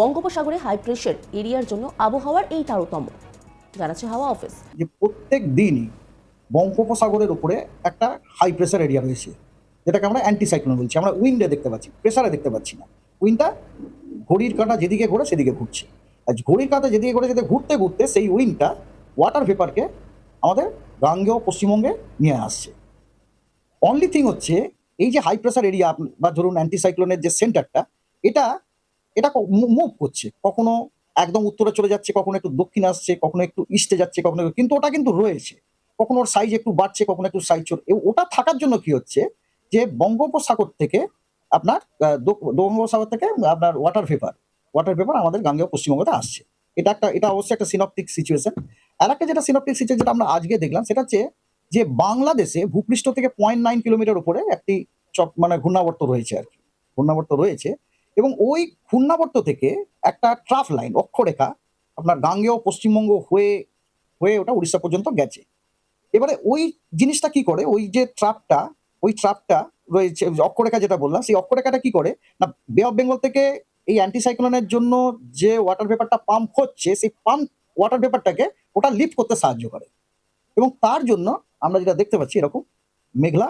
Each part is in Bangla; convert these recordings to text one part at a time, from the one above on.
বঙ্গোপসাগরে হাই প্রেশার এরিয়ার জন্য আবহাওয়ার এই তারতম্য। জানাচ্ছে হাওয়া অফিস। যে প্রত্যেক দিনই বঙ্গোপসাগরের উপরে একটা হাই প্রেশার এরিয়া রয়েছে, যেটাকে আমরা অ্যান্টিসাইক্লোন বলছি। আমরা উইন্ডে দেখতে পাচ্ছি প্রেসারে দেখতে পাচ্ছি না। উইন্ডটা ঘড়ির কাঁটা যেদিকে ঘোরে সেদিকে ঘুরছে। আর ঘড়ির কাঁটা যেদিকে ঘোরে যেদিকে ঘুরতে ঘুরতে সেই উইন্ডটা ওয়াটার ভেপারকে আমাদের গাঙ্গেয় পশ্চিমবঙ্গে নিয়ে আসছে। অনলি থিং হচ্ছে, এই যে হাই প্রেসার এরিয়া বা ধরুন অ্যান্টিসাইক্লোনের যে সেন্টারটা এটা এটা মুভ করছে। কখনো একদম উত্তরে চলে যাচ্ছে, কখনো একটু দক্ষিণে আসছে, কখনো একটু ইস্টে যাচ্ছে, কখনো কিন্তু ওটা কিন্তু রয়েছে। কখনো ওর সাইজ একটু বাড়ছে, কখনো একটু সাইজ ওটা থাকার জন্য কি হচ্ছে যে বঙ্গোপসাগর থেকে আপনার বঙ্গোপসাগর থেকে আপনার ওয়াটার ভেপার ওয়াটার ভেপার আমাদের গাঙ্গেয় পশ্চিমবঙ্গতে আসছে। এটা একটা এটা অবশ্যই একটা সিনপটিক সিচুয়েশন আর একটা যেটা সিনপটিক সিচুয়েশন যেটা আমরা আজকে দেখলাম, সেটা হচ্ছে যে বাংলাদেশে ভূপৃষ্ঠ থেকে পয়েন্ট নাইন কিলোমিটার উপরে একটি মানে ঘূর্ণাবর্ত রয়েছে আর কি। ঘূর্ণাবর্ত রয়েছে। এবং ওই ঘূর্ণাবর্ত থেকে একটা ট্রাফ লাইন, অক্ষরেখা, আপনার গাঙ্গেয় পশ্চিমবঙ্গ হয়ে হয়ে ওটা উড়িষ্যা পর্যন্ত গেছে। এবারে ওই জিনিসটা কি করে? ওই যে ট্রাপটা ওই ট্রাপটা রয়েছে অক্ষরেখা যেটা বললাম, সেই অক্ষরেখাটা কি করে? না বে অফ বেঙ্গল থেকে এই অ্যান্টিসাইক্লোনের জন্য যে ওয়াটার পেপারটা পাম্প হচ্ছে, সেই পাম্প ওয়াটার পেপারটাকে ওটা লিফট করতে সাহায্য করে। এবং তার জন্য আমরা যেটা দেখতে পাচ্ছি, এরকম মেঘলা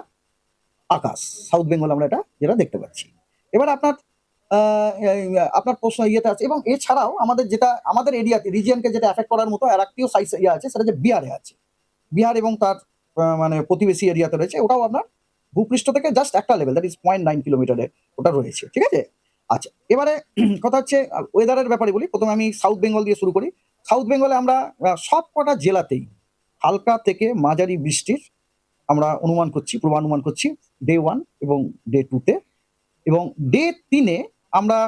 আকাশ সাউথ বেঙ্গল আমরা এটা যেটা দেখতে পাচ্ছি। এবার আপনার আপনার প্রশ্ন ইয়েতে আছে। এবং এছাড়াও আমাদের যেটা, আমাদের এরিয়াতে রিজিয়নকে যেটা এফেক্ট করার মতো আর একটিও সাইজ ইয়ে আছে, সেটা যে বিহারে আছে। বিহার এবং তার মানে প্রতিবেশী এরিয়াতে রয়েছে, ওটাও আপনার ভূপৃষ্ঠ থেকে জাস্ট একটা level that is point nine কিলোমিটারে ওটা রয়েছে, ঠিক আছে? আচ্ছা এবারে কথা হচ্ছে ওয়েদারের ব্যাপারে বলি। প্রথমে আমি সাউথ বেঙ্গল দিয়ে শুরু করি। সাউথ বেঙ্গলে আমরা সব কটা জেলাতেই হালকা থেকে মাঝারি বৃষ্টির আমরা অনুমান করছি, পূর্বানুমান করছি ডে ওয়ান এবং ডে টুতে এবং ডে তিনে আমরা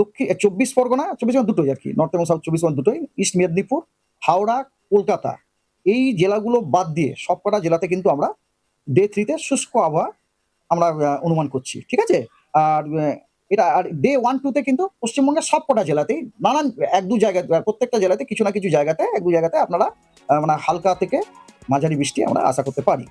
দক্ষিণ চব্বিশ পরগনা চব্বিশ পরগনা দুটোই আর কি, নর্থ এবং সাউথ চব্বিশ পরগনা দুটোই, ইস্ট মেদিনীপুর, হাওড়া, কলকাতা, এই জেলাগুলো বাদ দিয়ে সবকটা জেলাতে কিন্তু আমরা ডে থ্রিতে শুষ্ক আবহাওয়া আমরা অনুমান করছি, ঠিক আছে? আর এটা, আর ডে ওয়ান টুতে কিন্তু পশ্চিমবঙ্গের সবকটা জেলাতেই নানান, এক দু জায়গায় প্রত্যেকটা জেলাতে কিছু না কিছু জায়গাতে, এক দু জায়গাতে আপনারা মানে হালকা থেকে মাঝারি বৃষ্টি আমরা আশা করতে পারি।